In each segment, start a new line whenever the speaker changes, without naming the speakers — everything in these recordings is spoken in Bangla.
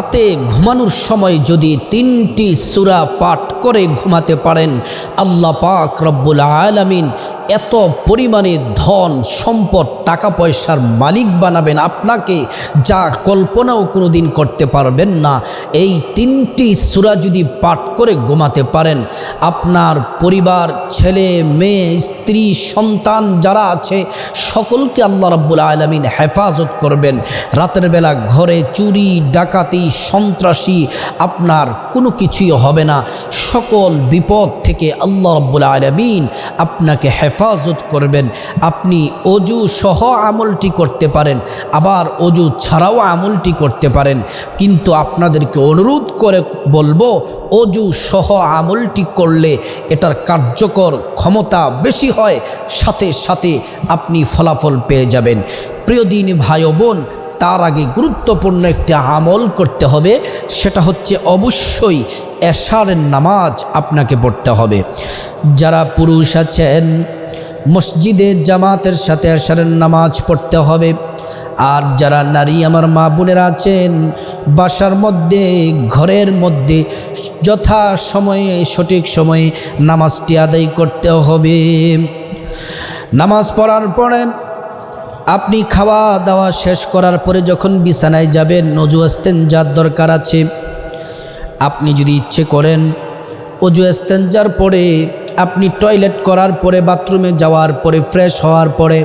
রাতে ঘুমানোর সময় যদি তিনটি সুরা পাঠ করে ঘুমাতে পারেন আল্লাহ পাক রব্বুল আলামিন এত পরিমাণে ধন, সম্পদ, টাকা পয়সার মালিক বানাবেন, আপনাকে যা কল্পনাও কোনো দিন করতে পারবেন না। এই তিনটি সুরা যদি পাঠ করে ঘুমাতে পারেন, আপনার পরিবার, ছেলে, মেয়ে, স্ত্রী, সন্তান যারা আছে, সকলকে আল্লাহ রাব্বুল আলমিন হেফাজত করবেন। রাতের বেলা ঘরে চুরি, ডাকাতি, সন্ত্রাসী আপনার কোনো কিছুই হবে না। সকল বিপদ থেকে আল্লাহ রাব্বুল আলমিন আপনাকে হেফাজত করবেন। আপনি অজু সহ আমলটি করতে পারেন, আবার অজু ছাড়াও আমলটি করতে পারেন। কিন্তু আপনাদেরকে অনুরোধ করে বলব, অজু সহ আমলটি করলে এটার কার্যকর ক্ষমতা বেশি হয়, সাথে সাথে আপনি ফলাফল পেয়ে যাবেন। প্রিয় দিন ভাই বোন, তার আগে গুরুত্বপূর্ণ একটি আমল করতে হবে, সেটা হচ্ছে অবশ্যই এশারের নামাজ আপনাকে পড়তে হবে। যারা পুরুষ আছেন মসজিদে জামাতের সাথে এশারের নামাজ পড়তে হবে। আর যারা নারী আমার মা বোনেরা আছেন, বাসার মধ্যে, ঘরের মধ্যে যথা সময়ে, সঠিক সময়ে নামাজটি আদায় করতে হবে। নামাজ পড়ার পরে আপনি খাওয়া দাওয়া শেষ করার পরে যখন বিছানায় যাবেন নজু যার দরকার আছে। আপনি যদি ইচ্ছে করেন অজু যার পরে আপনি টয়লেট করার পরে বাথরুমে যাওয়ার পরে ফ্রেশ হওয়ার পরে,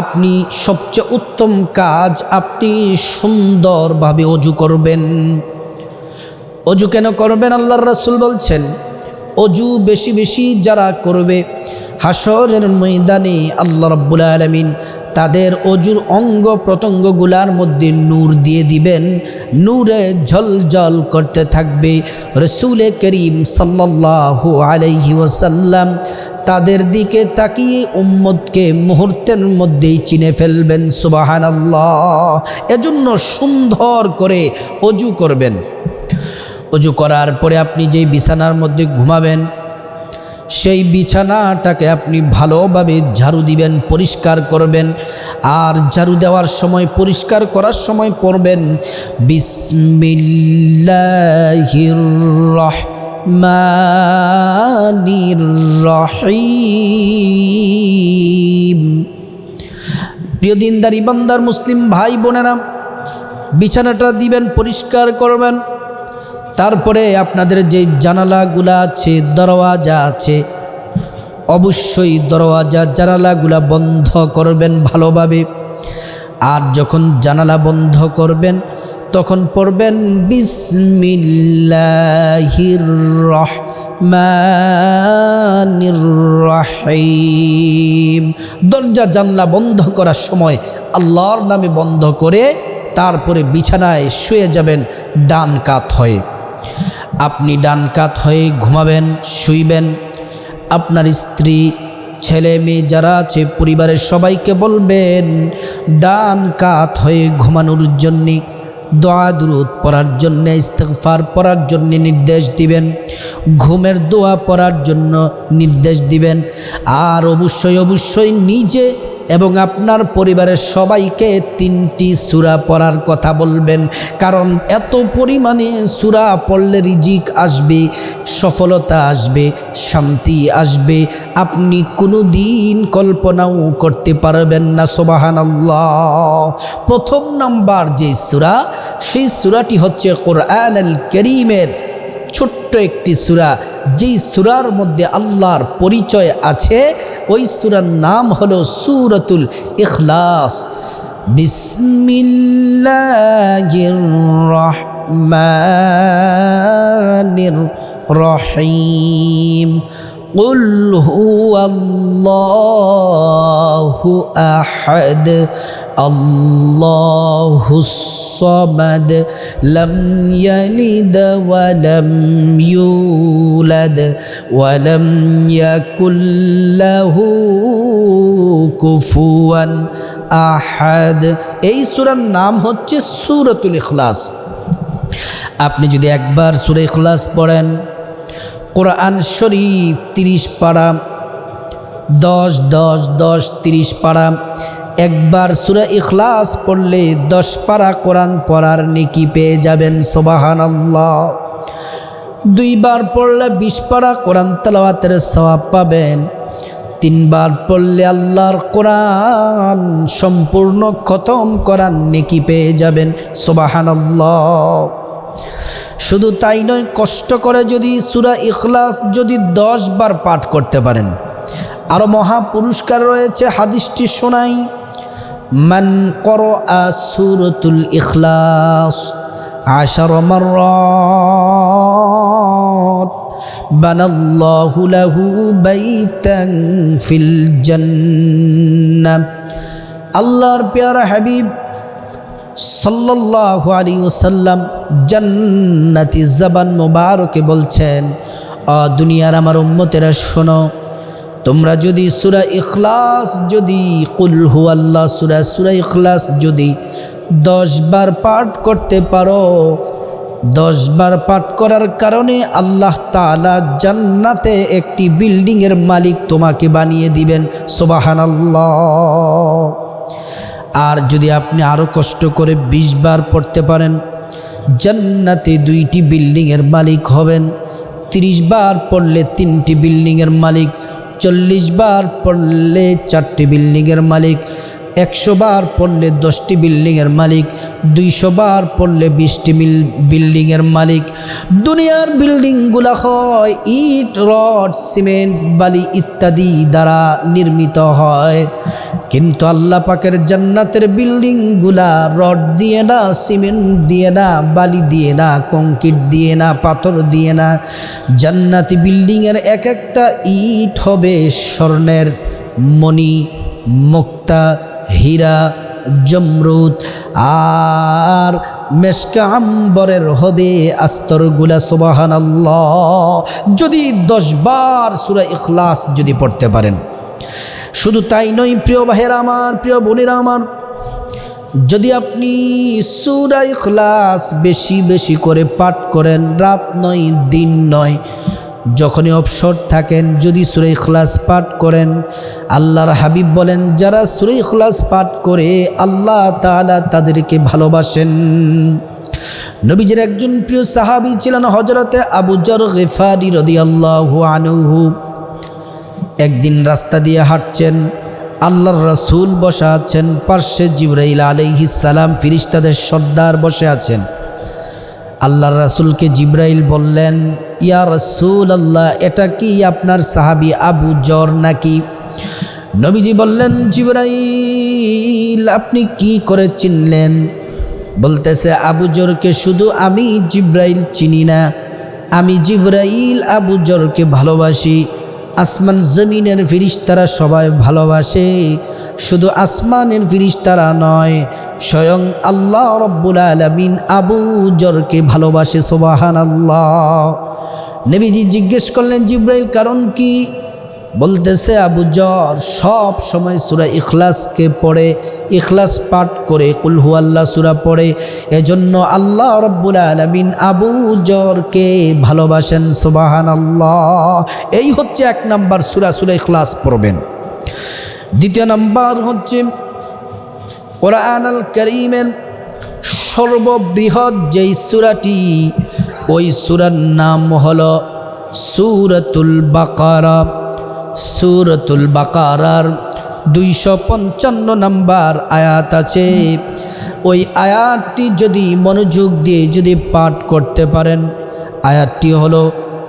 আপনি সবচেয়ে উত্তম কাজ আপনি সুন্দরভাবে অজু করবেন। অজু কেন করবেন? আল্লাহর রাসুল বলছেন, অজু বেশি বেশি যারা করবে হাসরের ময়দানে আল্লাহ রব্বুল আলমিন তাদের অজুর অঙ্গ প্রত্যঙ্গগুলার মধ্যে নূর দিয়ে দিবেন। নূরে ঝলঝল করতে থাকবে রসুলে করিম সাল্লাহ আলাইহি ওসাল্লাম তাদের দিকে তাকিয়ে উম্মদকে মুহূর্তের মধ্যেই চিনে ফেলবেন সুবাহান আল্লাহ এজন্য সুন্দর করে অজু করবেন। অজু করার পরে আপনি যেই বিছানার মধ্যে ঘুমাবেন সেই বিছানাটাকে আপনি ভালোভাবে ঝাড়ু দিবেন, পরিষ্কার করবেন। আর ঝাড়ু দেওয়ার সময়, পরিষ্কার করার সময় পড়বেন, বিসমিল্লাহির প্রিয় দিনদারি বান্দার মুসলিম ভাই বোনেরা বিছানাটা দিবেন, পরিষ্কার করবেন। তারপরে আপনাদের যে জানালাগুলা আছে, দরওয়াজা আছে, অবশ্যই দরওয়াজা, জানালাগুলা বন্ধ করবেন ভালোভাবে। আর যখন জানালা বন্ধ করবেন, তখন পড়বেন, বিসমিল্লাহির রহমানির রহিম। দরজা, জানলা বন্ধ করার সময় আল্লাহর নামে বন্ধ করে তারপরে বিছানায় শুয়ে যাবেন, ডান কাত হয়ে। আপনি ডান কাত হয়ে ঘুমাবেন, শুইবেন। আপনার স্ত্রী, ছেলে মেয়ে যারা আছে, পরিবারের সবাইকে বলবেন, ডান কাত হয়ে ঘুমানোর জন্যে দোয়া দুরুদ পড়ার জন্য ইস্তেকফার পড়ার জন্য নির্দেশ দিবেন। ঘুমের দোয়া পড়ার জন্য নির্দেশ দিবেন। আর অবশ্যই অবশ্যই নিজে এবং আপনার পরিবারের সবাইকে তিনটি সুরা পড়ার কথা বলবেন। কারণ এত পরিমাণে সুরা পড়লে রিজিক আসবে, সফলতা আসবে, শান্তি আসবে। আপনি কোনো দিন কল্পনাও করতে পারবেন না সোবাহান প্রথম নাম্বার যে সুরা, সেই সুরাটি হচ্ছে কোরআন আল করিমের ছোট্ট একটি সুরা। যেই সুরার মধ্যে আল্লাহর পরিচয় আছে ওই সুরার নাম হলো সুরতুল ইখলাস বিসমিল্লাহির রহমানির রহিম قل هو الله أحد الله الصمد لم يلد ولم يولد ولم يكن له كفوا আহাদ এই সুরার নাম হচ্ছে সুরতুল ইখলাস আপনি যদি একবার সুরে ইখলাস পড়েন কোরআন শরীফ তিরিশ পাড়া দশ দশ দশ তিরিশ পাড়া একবার সুরা ইখলাস পড়লে দশ পারা কোরআন পড়ার নেকি পেয়ে যাবেন সোবাহান আল্লাহ দুইবার পড়লে বিশ পারা কোরআন তালাওয়াতের সওয়াব পাবেন। তিনবার পড়লে আল্লাহর কোরআন সম্পূর্ণ খতম করার নেকি পেয়ে যাবেন সোবাহান আল্লাহ শুধু তাই নয়, কষ্ট করে যদি সুরা ইখলাস যদি দশ বার পাঠ করতে পারেন। আরও মহা পুরস্কার রয়েছে, হাদিসটি শোনাই। মান কর সুরতুল ইখলাস আশার মাররাত বানাল্লাহু লাহু বাইতান ফিল জান্নাহ। আল্লাহর পেয়ারা হাবিব সাল্লাল্লাহু আলাইহি ওয়াসাল্লাম জান্নাতি জবান মোবারকে বলছেন দুনিয়ার আমার উম্মতেরা শোনো তোমরা যদি সুরা ইখলাস, যদি কুল হু আল্লাহ সুরা সুরা ইখলাস যদি দশ বার পাঠ করতে পারো, দশ বার পাঠ করার কারণে আল্লাহ তালা জান্নাতে একটি বিল্ডিংয়ের মালিক তোমাকে বানিয়ে দিবেন। সোবাহান আর যদি আপনি আরও কষ্ট করে বিশ বার পড়তে পারেন, জান্নাতে দুইটি বিল্ডিংয়ের মালিক হবেন। তিরিশ বার পড়লে তিনটি বিল্ডিংয়ের মালিক। চল্লিশ বার পড়লে চারটি বিল্ডিংয়ের মালিক, একশো বার পড়লে দশটি বিল্ডিংয়ের মালিক, দুইশো বার পড়লে বিশটি বিল্ডিংয়ের মালিক। দুনিয়ার বিল্ডিংগুলো হয় ইট, রড, সিমেন্ট, বালি ইত্যাদি দ্বারা নির্মিত হয়। কিন্তু আল্লাহ পাকের জান্নাতের বিল্ডিংগুলা রড দিয়ে না, সিমেন্ট দিয়ে না, বালি দিয়ে না, কংক্রিট দিয়ে না, পাথর দিয়ে না। জান্নাতি বিল্ডিংয়ের এক একটা ইট হবে স্বর্ণের মণি, মুক্তা, হীরা, জমরুদ। আর মেশকা আম্বরের হবে আস্তরগুলা সুবাহান যদি দশবার সুরা ইখলাস যদি পড়তে পারেন। শুধু তাই নয়, প্রিয় ভাইয়ের আমার, প্রিয় বোনেরা আমার, যদি আপনি সুরা ইখলাস বেশি বেশি করে পাঠ করেন, রাত নয়, দিন নয়, যখনই অবসর থাকেন, যদি সুরে ইখলাস পাঠ করেন, আল্লাহর হাবিব বলেন, যারা সুরে ইখলাস পাঠ করে, আল্লাহ তাআলা তাদেরকে ভালোবাসেন। নবীজের একজন প্রিয় সাহাবী ছিলেন হজরতে আবু জর গেফারি রদি আল্লাহ আনুহু। একদিন রাস্তা দিয়ে হাঁটছেন, আল্লাহর রসুল বসে আছেন, পার্শ্বে জিব্রাইল আলাইহিসালাম ফিরিস্তাদের সর্দার বসে আছেন। আল্লাহর রাসুলকে জিব্রাইল বললেন, ইয়া রসুল আল্লাহ এটা কি আপনার সাহাবি আবু জর নাকি? নবীজি বললেন, জিব্রাইল, আপনি কি করে চিনলেন? বলতেছে, আবু জরকে শুধু আমি জিব্রাইল চিনি না, আমি জিব্রাইল আবু জরকে ভালোবাসি। আসমান জমিনের ফিরিস্তারা সবাই ভালোবাসে। শুধু আসমানের ফিরিস্তারা নয়, স্বয়ং আল্লাহ রব্বুল আলমিন আবু জরকে ভালোবাসে সোবাহান আল্লাহ নেবিজি জিজ্ঞেস করলেন, জিব্রাইল, কারণ কি? বলতেছে আবু জর, সব সময় সুরা ইখলাসকে পড়ে, ইখলাস পাঠ করে কুলহু আল্লাহ সুরা পড়ে। এজন্য আল্লাহ রব্বুল আলমিন আবু জরকে ভালোবাসেন সুবাহান আল্লাহ এই হচ্ছে এক নাম্বার সুরা সুরা ইখলাস পড়বেন। দ্বিতীয় নাম্বার হচ্ছে কোরআন আল করিমের সর্ববৃহৎ যেই সুরাটি, ওই সুরার নাম হল সুরতুল বাকারা। সুরতুল বাকারার দুইশো পঞ্চান্ন নাম্বার আয়াত আছে। ওই আয়াতটি যদি মনোযোগ দিয়ে যদি পাঠ করতে পারেন, আয়াতটি হলো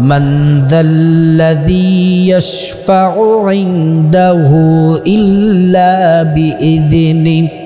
من ذا الذي يشفع عنده إلا بإذنه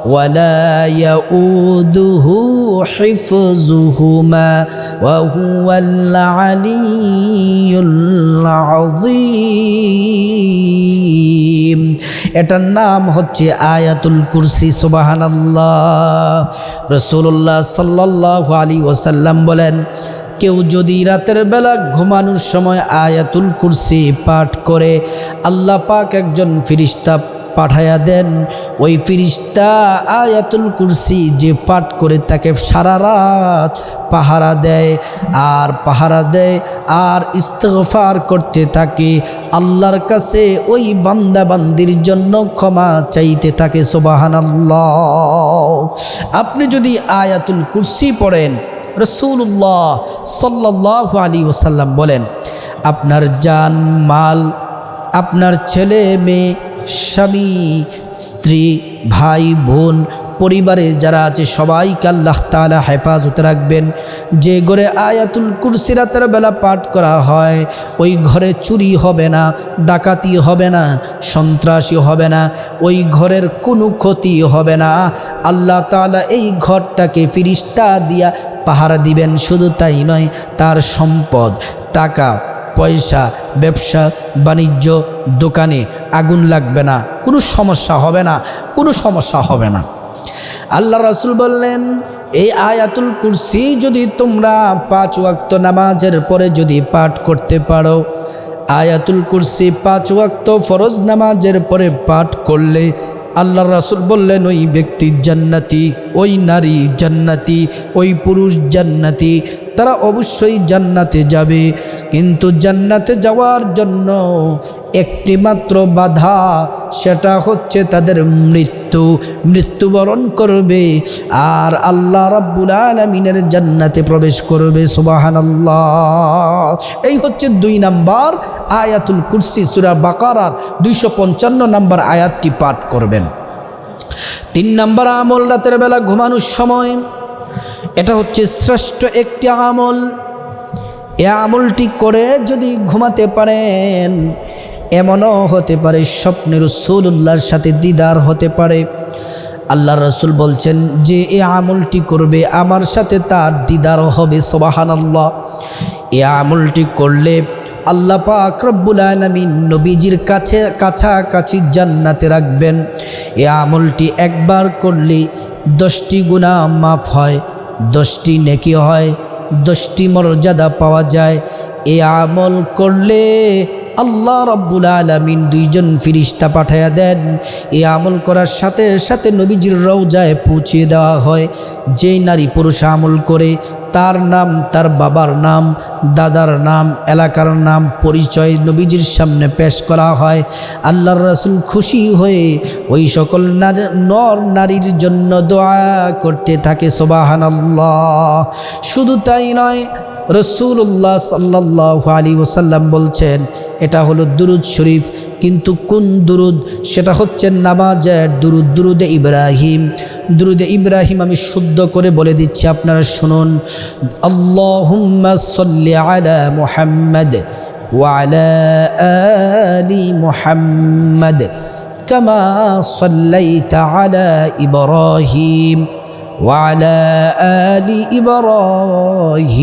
ولا يؤوده حفظهما وهو العلي العظيم এটার নাম হচ্ছে আয়াতুল কুরসি সুবাহানাল্লাহ রসুল্লাহ সাল্লাহ আলী ওসাল্লাম বলেন কেউ যদি রাতের বেলা ঘুমানোর সময় আয়াতুল কুরসি পাঠ করে আল্লাহ পাক একজন ফিরিস্তা পাঠায়া দেন। ওই ফিরিস্তা আয়াতুল কুরসি যে পাঠ করে তাকে সারা রাত পাহারা দেয়, আর পাহারা দেয়, আর ইস্তফার করতে থাকে। আল্লাহর কাছে ওই বান্দাবান্দির জন্য ক্ষমা চাইতে থাকে সোবাহান আপনি যদি আয়াতুল কুরসি পড়েন রসুল্লাহ সাল্লাহ আলী ওসাল্লাম বলেন, আপনার জান, মাল আপনার ছেলে, মেয়ে, স্বামী, স্ত্রী, ভাই, বোন, পরিবারে যারা আছে, সবাইকে আল্লাহ তালা হেফাজত রাখবেন। যে ঘরে আয়াতুল কুরসি রাতের বেলা পাঠ করা হয়, ওই ঘরে চুরি হবে না, ডাকাতি হবে না, সন্ত্রাসী হবে না, ওই ঘরের কোনো ক্ষতি হবে না। আল্লাহ তালা এই ঘরটাকে ফিরিস্তা দিয়া পাহারা দিবেন, শুধু তাই নয়, তার সম্পদ, টাকা পয়সা, ব্যবসা, বাণিজ্য, দোকানে আগুন লাগবে না। কোনো সমস্যা হবে না, কোনো সমস্যা হবে না। আল্লাহ রসুল বললেন, এই আয়াতুল কুরসি যদি তোমরা পাঁচ ওয়াক্ত নামাজের পরে যদি পাঠ করতে পারো, আয়াতুল কুরসি পাঁচ ওয়াক্ত ফরজ নামাজের পরে পাঠ করলে আল্লাহ রাসুল বললেন, ওই ব্যক্তি জান্নাতি, ওই নারী জান্নাতি, ওই পুরুষ জান্নাতি, তারা অবশ্যই জান্নাতে যাবে। কিন্তু জান্নাতে যাওয়ার জন্য একটি মাত্র বাধা, সেটা হচ্ছে তাদের মৃত্যু। মৃত্যুবরণ করবে আর আল্লাহ রাব্বুল আলমিনের জান্নাতে প্রবেশ করবে সুবাহান আল্লাহ এই হচ্ছে দুই নাম্বার আয়াতুল কুরসি, সুরা বাকারার দুইশো পঞ্চান্ন নাম্বার আয়াতটি পাঠ করবেন। তিন নাম্বার আমল, রাতের বেলা ঘুমানোর সময়। এটা হচ্ছে শ্রেষ্ঠ একটি আমল। এ আমলটি করে যদি ঘুমাতে পারেন এমনও হতে পারে স্বপ্নের রসুল্লাহর সাথে দিদার হতে পারে। আল্লাহ রসুল বলছেন, যে এ আমলটি করবে, আমার সাথে তার দিদার হবে। সবাহান আল্লাহ এ আমলটি করলে আল্লাহ পাক নবীজির কাছে, কাছাকাছি জান্নাতে রাখবেন। এ আমলটি একবার করলে দশটি গুণা মাফ হয়, দশটি নেকি হয়, দশটি মর্যাদা পাওয়া যায়। এ আমল করলে আল্লাহ রব্বুল আলমিন দুইজন ফিরিস্তা পাঠাইয়া দেন। এ আমল করার সাথে সাথে নবীজির রৌজায় পৌঁছিয়ে দেওয়া হয়। যেই নারী পুরুষ আমল করে, তার নাম, তার বাবার নাম, দাদার নাম, এলাকার নাম, পরিচয় নবীজির সামনে পেশ করা হয়। আল্লাহর রাসুল খুশি হয়ে ওই সকল নর নারীর জন্য দোয়া করতে থাকে সোবাহান আল্লাহ শুধু তাই নয় রসুল্লাহ সাল্লাহ আলী ওসাল্লাম বলছেন এটা হলো দুরুদ শরীফ কিন্তু কোন দুরুদ সেটা হচ্ছে নামাজের দুরুদ দুরুদে ইব্রাহিম দুরুদে ইব্রাহিম আমি শুদ্ধ করে বলে দিচ্ছি আপনারা শুনুন আল্লাহুম্মা সাল্লি আলা মুহাম্মদ وعلى آل محمد كما صليت على إبراهيم وعلى آل إبراهيم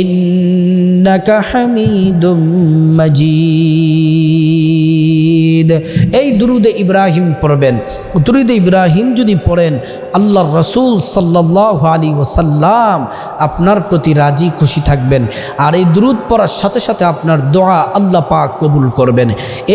ইন্নাকা হামিদুম মাজিদ। এই দুরুদে ইব্রাহিম পড়বেন। দুরুদে ইব্রাহিম যদি পড়েন, আল্লাহর রসুল সাল্লাহ আলী ওসাল্লাম আপনার প্রতি রাজি খুশি থাকবেন। আর এই দুরুদ পড়ার সাথে সাথে আপনার দোয়া আল্লাহ পাক কবুল করবেন।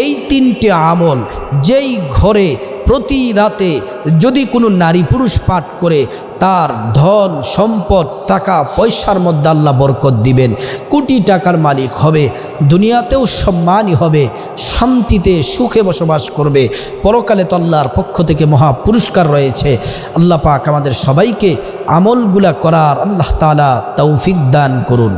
এই তিনটে আমল যেই ঘরে প্রতি রাতে যদি কোনো নারী পুরুষ পাঠ করে, তার ধন, সম্পদ, টাকা, পয়সার মধ্যে আল্লাহ বরকত দিবেন। কোটি টাকার মালিক হবে, দুনিয়াতেও সম্মানই হবে, শান্তিতে সুখে বসবাস করবে। পরকালে তো আল্লাহর পক্ষ থেকে মহা পুরস্কার রয়েছে। আল্লাহ পাক আমাদের সবাইকে আমলগুলা করার আল্লাহ তালা তৌফিক দান করুন।